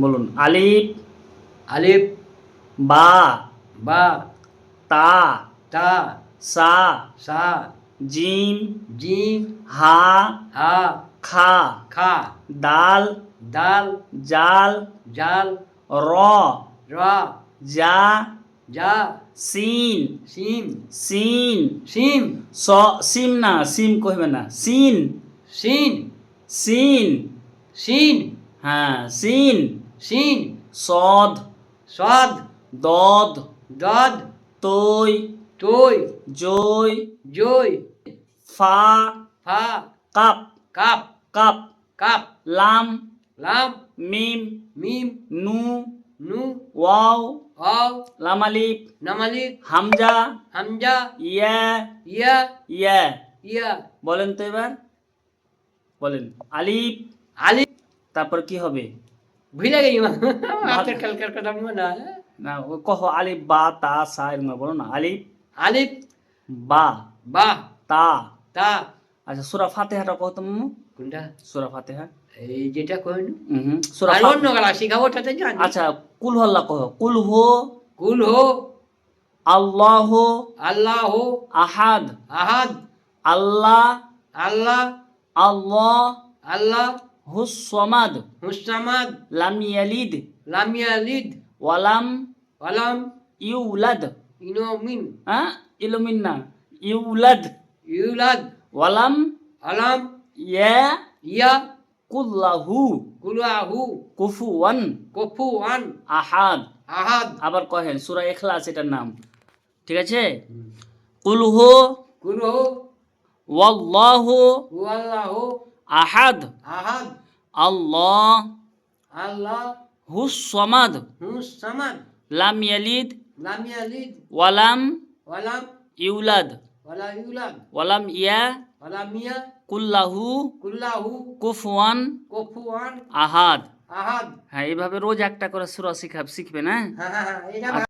বলুন আলিফ আলিফ বা বা তা তা সা সা জিম জিম হা হা খা খা দাল দাল জাল জাল র রা জা যা সিন সিম সিন সিম স সিম না সিম কইবে না সিন সিন সিন সিন হ্যাঁ সিন। সিন সদ। সদ। দদ। দদ। তৈ। তৈ। জই জই ফা। ফা। কাপ। কাপ। কাপ। কাপ। লাম। লাম। মিম। মিম। নু। নু। ওয়াও। আও লামালিফ নামালিক হামজা। হামজা। ইয়া। ইয়া। ইয়া। ইয়া। বলেন তো এবার। বলেন। আলিফ আলিফ তারপর কি হবে? ভুলে। গেছি হাতের কালকার কথা মনে হয় না ও কহ আলিফ বা তা সা এরকম বলো না। আলিফ আলিফ বা বা তা। তা। আচ্ছা সুরা ফাতেহাটা কহ তো মাম্মু। কোনটা? সুরা ফাতেহা। এই যেটা কইন। হুম সুরা আর অন্য গলা শিখাবো ওটাতে জানি আচ্ছা কুল হল্লা কহ। কুল হো কুল হো আল্লাহ আল্লাহ আহাদ। আহাদ। আল্লাহ আল্লাহ আল্লাহ আল্লাহ হুসমাদ হুসামাদ লাম ইয়ালিদ। লামিয়া লিদ ওয়ালাম। আলাম ইউলাদ। ইনোমিন হ্যাঁ? ইলুমিন না। ইউলাদ। ইউলাদ। ওয়ালাম। আলাম ইয়া। ইয়া। কুল্লাহু। কুলাহু কুফুয়ান কফুয়ান আহাদ। আহাদ। আবার কহেন সূরা ইখলাস এটার নাম। ঠিক আছে? কুল হু কুল হো ওয়াল্লাহু। আল্লাহ আহাদ। আহাদ। আল্লাহ আল্লাহ হুসমাদ হুসামাদ লাম ইয়ালিদ। লামিয়া লিদ ওয়ালাম ওয়ালাম ইউলাদ। ওয়ালা ইউলাদ। ওয়ালাম ইয়া ওয়ালামিয়া কুল্লাহু কুল্লাহু কুফুয়ান কফুয়ান। আহাদ। আহাদ। হ্যাঁ এইভাবে রোজ একটা করে সুরা শিখাব শিখবে না হ্যাঁ হ্যাঁ হ্যাঁ